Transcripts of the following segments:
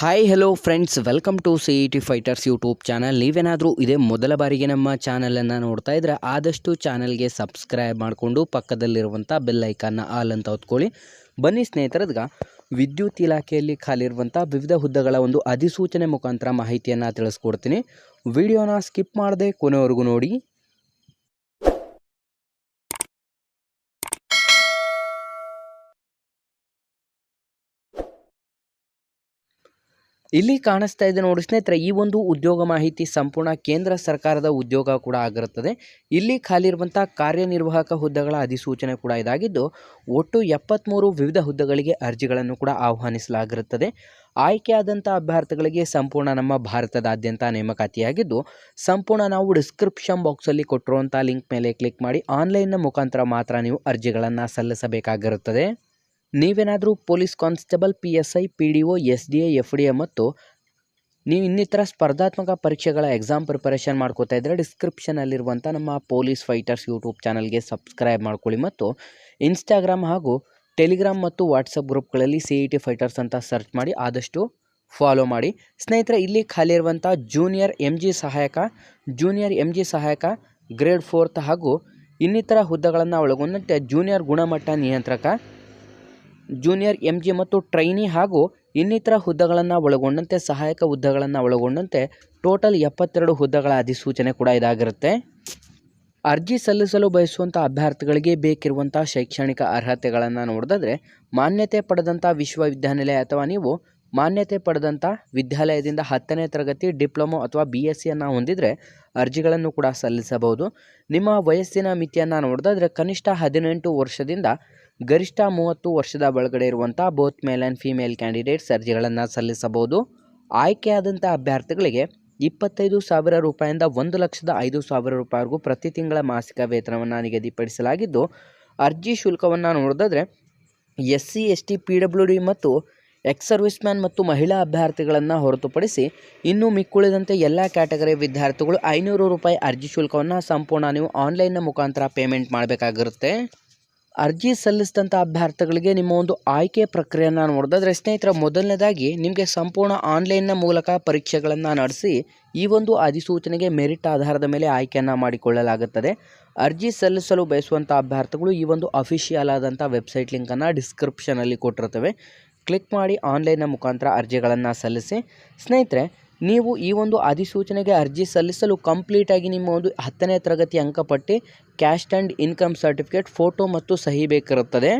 Hi hello friends welcome to C E T fighters YouTube channel ನೀವೇನಾದರೂ ಇದೇ ಮೊದಲ ಬಾರಿಗೆ ನಮ್ಮ ಚಾನಲನ್ನು ನೋಡ್ತಾ ಇದ್ದರೆ ಆದಷ್ಟು ಚಾನಲ್ಗೆ ಸಬ್ಸ್ಕ್ರೈಬ್ ಮಾಡಿಕೊಂಡು ಪಕ್ಕದಲ್ಲಿರುವಂಥ ಬೆಲ್ ಐಕಾನ್ನ ಆಲ್ ಅಂತ ಹೊತ್ಕೊಳ್ಳಿ. ಬನ್ನಿ ಸ್ನೇಹಿತರದ್ಗ ವಿದ್ಯುತ್ ಇಲಾಖೆಯಲ್ಲಿ ಖಾಲಿರುವಂಥ ವಿವಿಧ ಹುದ್ದೆಗಳ ಒಂದು ಅಧಿಸೂಚನೆ ಮುಖಾಂತರ ಮಾಹಿತಿಯನ್ನು ತಿಳಿಸ್ಕೊಡ್ತೀನಿ. ವಿಡಿಯೋನ ಸ್ಕಿಪ್ ಮಾಡದೆ ಕೊನೆವರೆಗೂ ನೋಡಿ. ಇಲ್ಲಿ ಕಾಣಿಸ್ತಾ ಇದೆ ನೋಡಿ ಸ್ನೇಹಿತರೆ, ಈ ಒಂದು ಉದ್ಯೋಗ ಮಾಹಿತಿ ಸಂಪೂರ್ಣ ಕೇಂದ್ರ ಸರ್ಕಾರದ ಉದ್ಯೋಗ ಕೂಡ ಆಗಿರುತ್ತದೆ. ಇಲ್ಲಿ ಖಾಲಿ ಇರುವಂಥ ಕಾರ್ಯನಿರ್ವಾಹಕ ಹುದ್ದೆಗಳ ಅಧಿಸೂಚನೆ ಕೂಡ ಇದಾಗಿದ್ದು, ಒಟ್ಟು ಎಪ್ಪತ್ತ್ಮೂರು ವಿವಿಧ ಹುದ್ದೆಗಳಿಗೆ ಅರ್ಜಿಗಳನ್ನು ಕೂಡ ಆಹ್ವಾನಿಸಲಾಗಿರುತ್ತದೆ. ಆಯ್ಕೆಯಾದಂಥ ಅಭ್ಯರ್ಥಿಗಳಿಗೆ ಸಂಪೂರ್ಣ ನಮ್ಮ ಭಾರತದಾದ್ಯಂತ ನೇಮಕಾತಿಯಾಗಿದ್ದು, ಸಂಪೂರ್ಣ ನಾವು ಡಿಸ್ಕ್ರಿಪ್ಷನ್ ಬಾಕ್ಸಲ್ಲಿ ಕೊಟ್ಟಿರುವಂಥ ಲಿಂಕ್ ಮೇಲೆ ಕ್ಲಿಕ್ ಮಾಡಿ ಆನ್ಲೈನ್ನ ಮುಖಾಂತರ ಮಾತ್ರ ನೀವು ಅರ್ಜಿಗಳನ್ನು ಸಲ್ಲಿಸಬೇಕಾಗಿರುತ್ತದೆ. ನೀವೇನಾದರೂ police constable, P S I, P D O, S D A, F D A ಮತ್ತು ನೀವು ಇನ್ನಿತರ ಸ್ಪರ್ಧಾತ್ಮಕ ಪರೀಕ್ಷೆಗಳ ಎಕ್ಸಾಮ್ ಪ್ರಿಪರೇಷನ್ ಮಾಡ್ಕೋತಾ ಇದ್ದರೆ ಡಿಸ್ಕ್ರಿಪ್ಷನಲ್ಲಿರುವಂಥ ನಮ್ಮ ಪೊಲೀಸ್ ಫೈಟರ್ಸ್ ಯೂಟ್ಯೂಬ್ ಚಾನಲ್ಗೆ ಸಬ್ಸ್ಕ್ರೈಬ್ ಮಾಡ್ಕೊಳ್ಳಿ ಮತ್ತು ಇನ್ಸ್ಟಾಗ್ರಾಮ್ ಹಾಗೂ ಟೆಲಿಗ್ರಾಮ್ ಮತ್ತು ವಾಟ್ಸಪ್ ಗ್ರೂಪ್ಗಳಲ್ಲಿ ಸಿ ಇ ಟಿ ಫೈಟರ್ಸ್ ಅಂತ ಸರ್ಚ್ ಮಾಡಿ ಆದಷ್ಟು ಫಾಲೋ ಮಾಡಿ. ಸ್ನೇಹಿತರೆ, ಇಲ್ಲಿ ಖಾಲಿ ಇರುವಂಥ ಜೂನಿಯರ್ ಎಂ ಜಿ ಸಹಾಯಕ ಜೂನಿಯರ್ ಎಂ ಜಿ ಸಹಾಯಕ ಗ್ರೇಡ್ ಫೋರ್ತ್ ಹಾಗೂ ಇನ್ನಿತರ ಹುದ್ದೆಗಳನ್ನು ಒಳಗೊಂಡಂತೆ ಜೂನಿಯರ್ ಗುಣಮಟ್ಟ ನಿಯಂತ್ರಕ ಜೂನಿಯರ್ ಎಂ ಜಿ ಮತ್ತು ಟ್ರೈನಿ ಹಾಗೂ ಇನ್ನಿತರ ಹುದ್ದೆಗಳನ್ನು ಒಳಗೊಂಡಂತೆ, ಸಹಾಯಕ ಹುದ್ದೆಗಳನ್ನು ಒಳಗೊಂಡಂತೆ ಟೋಟಲ್ ಎಪ್ಪತ್ತೆರಡು ಹುದ್ದೆಗಳ ಅಧಿಸೂಚನೆ ಕೂಡ ಇದಾಗಿರುತ್ತೆ. ಅರ್ಜಿ ಸಲ್ಲಿಸಲು ಬಯಸುವಂಥ ಅಭ್ಯರ್ಥಿಗಳಿಗೆ ಬೇಕಿರುವಂಥ ಶೈಕ್ಷಣಿಕ ಅರ್ಹತೆಗಳನ್ನು ನೋಡಿದ್ರೆ ಮಾನ್ಯತೆ ಪಡೆದಂಥ ವಿಶ್ವವಿದ್ಯಾನಿಲಯ ಅಥವಾ ನೀವು ಮಾನ್ಯತೆ ಪಡೆದಂಥ ವಿದ್ಯಾಲಯದಿಂದ ಹತ್ತನೇ ತರಗತಿ ಡಿಪ್ಲೊಮೊ ಅಥವಾ ಬಿ ಎಸ್ ಸಿಯನ್ನು ಹೊಂದಿದರೆ ಅರ್ಜಿಗಳನ್ನು ಕೂಡ ಸಲ್ಲಿಸಬಹುದು. ನಿಮ್ಮ ವಯಸ್ಸಿನ ಮಿತಿಯನ್ನು ನೋಡಿದ್ರೆ ಕನಿಷ್ಠ ಹದಿನೆಂಟು ವರ್ಷದಿಂದ ಗರಿಷ್ಠ ಮೂವತ್ತು ವರ್ಷದ ಒಳಗಡೆ ಇರುವಂಥ both male and female candidates ಅರ್ಜಿಗಳನ್ನು ಸಲ್ಲಿಸಬಹುದು. ಆಯ್ಕೆಯಾದಂಥ ಅಭ್ಯರ್ಥಿಗಳಿಗೆ ಇಪ್ಪತ್ತೈದು ಸಾವಿರ ರೂಪಾಯಿಂದ ಒಂದು ಲಕ್ಷದ ಐದು ಸಾವಿರ ರೂಪಾಯಿವರೆಗೂ ಪ್ರತಿ ತಿಂಗಳ ಮಾಸಿಕ ವೇತನವನ್ನು ನಿಗದಿಪಡಿಸಲಾಗಿದ್ದು, ಅರ್ಜಿ ಶುಲ್ಕವನ್ನು ನೋಡಿದ್ರೆ S C S T P W D ಮತ್ತು ಎಕ್ಸ್ ಸರ್ವಿಸ್ ಮ್ಯಾನ್ ಮತ್ತು ಮಹಿಳಾ ಅಭ್ಯರ್ಥಿಗಳನ್ನು ಹೊರತುಪಡಿಸಿ ಇನ್ನೂ ಮಿಕ್ಕುಳಿದಂತೆ ಎಲ್ಲ ಕ್ಯಾಟಗರಿ ವಿದ್ಯಾರ್ಥಿಗಳು ಐನೂರು ರೂಪಾಯಿ ಅರ್ಜಿ ಶುಲ್ಕವನ್ನು ಸಂಪೂರ್ಣ ನೀವು ಆನ್ಲೈನ್ನ ಮುಖಾಂತರ ಪೇಮೆಂಟ್ ಮಾಡಬೇಕಾಗಿರುತ್ತೆ. ಅರ್ಜಿ ಸಲ್ಲಿಸಿದಂಥ ಅಭ್ಯರ್ಥಿಗಳಿಗೆ ನಿಮ್ಮ ಒಂದು ಆಯ್ಕೆ ಪ್ರಕ್ರಿಯೆಯನ್ನು ನೋಡಿದ್ರೆ ಸ್ನೇಹಿತರ, ಮೊದಲನೇದಾಗಿ ನಿಮಗೆ ಸಂಪೂರ್ಣ ಆನ್ಲೈನ್ನ ಮೂಲಕ ಪರೀಕ್ಷೆಗಳನ್ನು ನಡೆಸಿ ಈ ಒಂದು ಅಧಿಸೂಚನೆಗೆ ಮೆರಿಟ್ ಆಧಾರದ ಮೇಲೆ ಆಯ್ಕೆಯನ್ನು ಮಾಡಿಕೊಳ್ಳಲಾಗುತ್ತದೆ. ಅರ್ಜಿ ಸಲ್ಲಿಸಲು ಬಯಸುವಂಥ ಅಭ್ಯರ್ಥಿಗಳು ಈ ಒಂದು ಅಫಿಷಿಯಲ್ ಆದಂಥ ವೆಬ್ಸೈಟ್ ಲಿಂಕನ್ನು ಡಿಸ್ಕ್ರಿಪ್ಷನಲ್ಲಿ ಕೊಟ್ಟಿರ್ತವೆ ಕ್ಲಿಕ್ ಮಾಡಿ ಆನ್ಲೈನ್ನ ಮುಖಾಂತರ ಅರ್ಜಿಗಳನ್ನು ಸಲ್ಲಿಸಿ. ಸ್ನೇಹಿತರೆ ನೀವು ಈ ಒಂದು ಅಧಿಸೂಚನೆಗೆ ಅರ್ಜಿ ಸಲ್ಲಿಸಲು ಕಂಪ್ಲೀಟಾಗಿ ನಿಮ್ಮ ಒಂದು ಹತ್ತನೇ ತರಗತಿ ಅಂಕಪಟ್ಟಿ caste and income certificate photo ಮತ್ತು ಸಹಿ ಬೇಕಿರುತ್ತದೆ.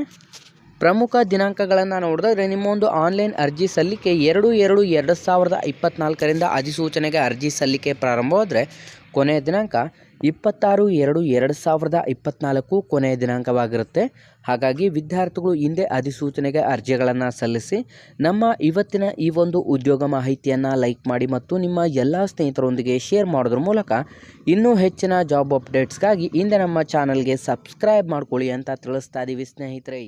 ಪ್ರಮುಖ ದಿನಾಂಕಗಳನ್ನು ನೋಡಿದ್ರೆ ನಿಮ್ಮ ಒಂದು ಆನ್ಲೈನ್ ಅರ್ಜಿ ಸಲ್ಲಿಕೆ ಎರಡು ಎರಡು ಎರಡು ಸಾವಿರದ ಇಪ್ಪತ್ತ್ನಾಲ್ಕರಿಂದ ಅಧಿಸೂಚನೆಗೆ ಅರ್ಜಿ ಸಲ್ಲಿಕೆ ಪ್ರಾರಂಭವಾದರೆ ಕೊನೆಯ ದಿನಾಂಕ ಇಪ್ಪತ್ತಾರು ಎರಡು ಎರಡು ಸಾವಿರದ ಇಪ್ಪತ್ತ್ನಾಲ್ಕು ಕೊನೆಯ ದಿನಾಂಕವಾಗಿರುತ್ತೆ. ಹಾಗಾಗಿ ವಿದ್ಯಾರ್ಥಿಗಳು ಹಿಂದೆ ಅಧಿಸೂಚನೆಗೆ ಅರ್ಜಿಗಳನ್ನು ಸಲ್ಲಿಸಿ ನಮ್ಮ ಇವತ್ತಿನ ಈ ಒಂದು ಉದ್ಯೋಗ ಮಾಹಿತಿಯನ್ನು ಲೈಕ್ ಮಾಡಿ ಮತ್ತು ನಿಮ್ಮ ಎಲ್ಲ ಸ್ನೇಹಿತರೊಂದಿಗೆ ಶೇರ್ ಮಾಡೋದ್ರ ಮೂಲಕ ಇನ್ನೂ ಹೆಚ್ಚಿನ ಜಾಬ್ ಅಪ್ಡೇಟ್ಸ್ಗಾಗಿ ಹಿಂದೆ ನಮ್ಮ ಚಾನಲ್ಗೆ ಸಬ್ಸ್ಕ್ರೈಬ್ ಮಾಡ್ಕೊಳ್ಳಿ ಅಂತ ತಿಳಿಸ್ತಾ ಇದ್ದೀವಿ ಸ್ನೇಹಿತರೆ.